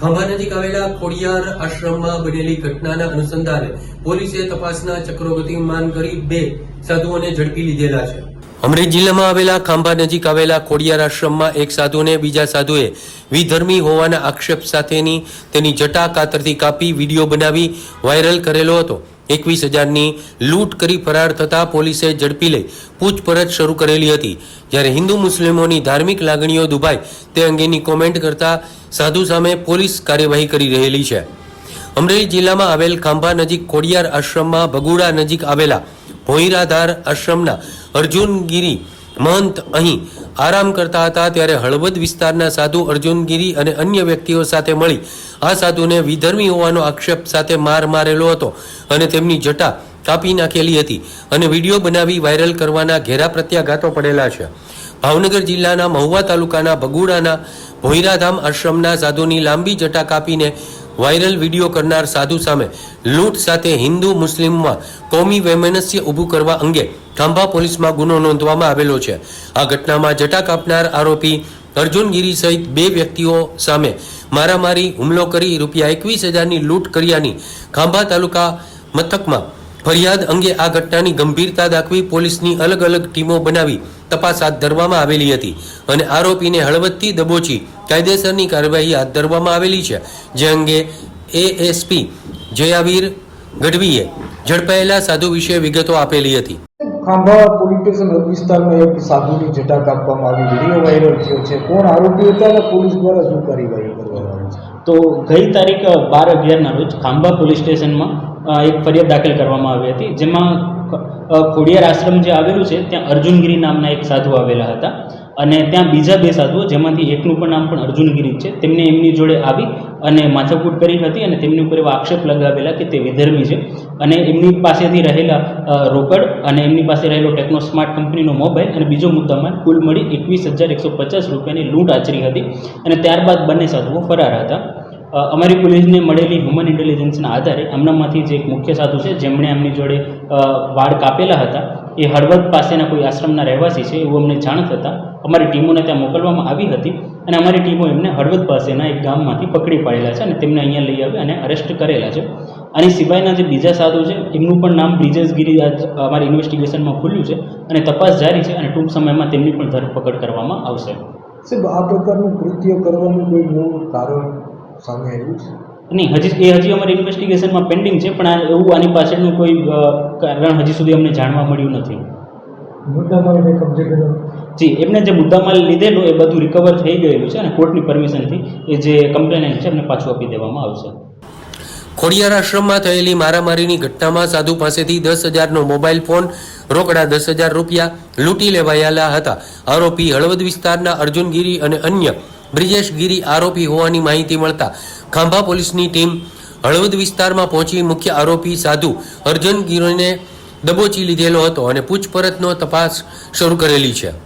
ખાંભા નજીક આવેલા ખોડિયાર આશ્રમમાં બનેલી ઘટનાના અનુસંધાને પોલીસે તપાસના ચક્રો ગતિમાન કરી બે સાધુઓને ઝડપી લીધેલા છે. અમરેલી જિલ્લામાં આવેલા ખાંભા નજીક આવેલા ખોડિયાર આશ્રમમાં એક સાધુને બીજા સાધુએ વિધર્મી હોવાના આક્ષેપ સાથેની તેની જટા કાતરથી કાપી વીડિયો બનાવી વાયરલ કરેલો હતો. એકવીસ હજારની લૂંટ કરી ફરાર થતા પોલીસે ઝડપી લઈ પૂછપરછ શરૂ કરેલી હતી. જ્યારે હિન્દુ મુસ્લિમોની ધાર્મિક લાગણીઓ દુભાય, તે અંગેની કોમેન્ટ કરતા સાધુ સામે પોલીસ કાર્યવાહી કરી રહેલી છે. અમરેલી જિલ્લામાં આવેલ ખાંભા નજીક ખોડિયાર આશ્રમમાં ભગુડા નજીક આવેલા ભોંયરાધાર આશ્રમના અર્જુનગીરી મહંત અહીં આરામ કરતા હતા ત્યારે હળવદ વિસ્તારના સાધુ અર્જુનગીરી અને અન્ય વ્યક્તિઓ સાથે મળી આ સાધુને વિધર્મી હોવાનો આક્ષેપ સાથે માર મારેલો હતો અને તેમની જટા કાપી નાખેલી હતી અને વીડિયો બનાવી વાયરલ કરવાના ઘેરા પ્રત્યાઘાતો પડેલા છે. ભાવનગર જિલ્લાના મહુવા તાલુકાના ભગુડાના ભોયરાધામ આશ્રમના સાધુની લાંબી જટા કાપીને વાયરલ વીડિયો કરનાર સાધુ સામે લૂંટ સાથે હિન્દુ મુસ્લિમમાં કોમી વૈમનસ્ય ઊભું કરવા અંગે ખાંભા પોલીસમાં ગુનો નોંધવામાં આવેલો છે. આ ઘટનામાં જટા કાપનાર આરોપી અર્જુનગીરી સહિત બે વ્યક્તિઓ સામે મારામારી હુમલો કરી રૂપિયા એકવીસ હજારની લૂંટ કર્યાની ખાંભા તાલુકા મથકમાં ફરિયાદ અંગે આ ઘટનાની ગંભીરતા દાખવી પોલીસની અલગ અલગ ટીમો બનાવી તપાસ હાથ ધરવામાં આવેલી હતી અને આરોપીને હળવદથી દબોચી કાયદેસરની કાર્યવાહી હાથ ધરવામાં આવેલી છે. જે અંગે એએસપી જયાવીર ગઢવીએ ઝડપાયેલા સાધુ વિશે વિગતો આપેલી હતી. ખાંભા પોલીસ સ્ટેશન હદ વિસ્તારમાં એક સાધુની જટા કાપવામાં આવી. વીડિયો વાયરલ થયો છે. કોણ? આરોપી હતા અને પોલીસ દ્વારા શું કાર્યવાહી કરવામાં આવી છે? તો ગઈ તારીખ બાર અગિયારના રોજ ખાંભા પોલીસ સ્ટેશનમાં એક ફરિયાદ દાખલ કરવામાં આવી હતી, જેમાં ખોડિયાર આશ્રમ જે આવેલું છે, ત્યાં અર્જુનગીરી નામના એક સાધુ આવેલા હતા. અને ત્યાં બીજા બે સાધુઓ, જેમાંથી એકનું પણ નામ પણ અર્જુનગીરી છે, તેમને એમની જોડે આવી અને માથાકૂટ કરી હતી અને તેમની ઉપર એવા આક્ષેપ લગાવેલા કે તે વિધર્મી છે. અને એમની પાસેથી રહેલા રોકડ અને એમની પાસે રહેલો ટેકનો સ્માર્ટ કંપનીનો મોબાઈલ અને બીજો મુદ્દામાં કુલ મળી એકવીસ હજાર એકસો પચાસ રૂપિયાની લૂંટ આચરી હતી. અને ત્યારબાદ બંને સાધુઓ ફરાર હતા. અમારી પોલીસને મળેલી હ્યુમન ઇન્ટેલિજન્સના આધારે આમનામાંથી જે એક મુખ્ય સાધુ છે, જેમણે એમની જોડે વાળ કાપેલા હતા. એ હળવદ પાસેના કોઈ આશ્રમના રહેવાસી છે એવું અમને જાણ થતાં અમારી ટીમોને ત્યાં મોકલવામાં આવી હતી અને અમારી ટીમો એમને હળવદ પાસેના એક ગામમાંથી પકડી પાડેલા છે અને તેમને અહીંયા લઈ આવી અને અરેસ્ટ કરેલા છે. આની સિવાયના જે બીજા સાધુ છે, એમનું પણ નામ બ્રિજેશ ગીરી અમારી ઇન્વેસ્ટિગેશનમાં ખુલ્યું છે અને તપાસ જારી છે અને ટૂંક સમયમાં તેમની પણ ધરપકડ કરવામાં આવશે. સાહેબ, આ પ્રકારનું કૃત્ય કરવાનું કોઈ મૂળ કારણ સામે આવ્યું છે નહીં હજી એ હજી અમારી ઇન્વેસ્ટિગેશનમાં પેન્ડિંગ છે પણ એવું આની પાછળનું કોઈ કારણ હજી સુધી અમને જાણવા મળ્યું નથી. મુદ્દા કબજે કર્યો. જી એમને જે મુદ્દામાલ લીધેલું એ બધું રિકવર થઈ ગયેલું છે અને કોર્ટની પરમિશનથી એ જે કમ્પ્લેનન્ટ છે એમને પાછું આપી દેવામાં આવશે. ખોડિયાર આશ્રમમાં થયેલી મારામારીની ઘટનામાં સાધુ પાસેથી દસ હજારનો મોબાઈલ ફોન રોકડા દસ હજાર રૂપિયા લૂંટી લેવાયેલા હતા. આરોપી હળવદ વિસ્તારના અર્જુનગીરી અને અન્ય બ્રિજેશ ગીરી આરોપી હોવાની માહિતી મળતા ખાંભા પોલીસની ટીમ હળવદ વિસ્તારમાં પહોંચી મુખ્ય આરોપી સાધુ અર્જુન ગીરોને દબોચી લીધેલો હતો અને પૂછપરછનો તપાસ શરૂ કરેલી છે.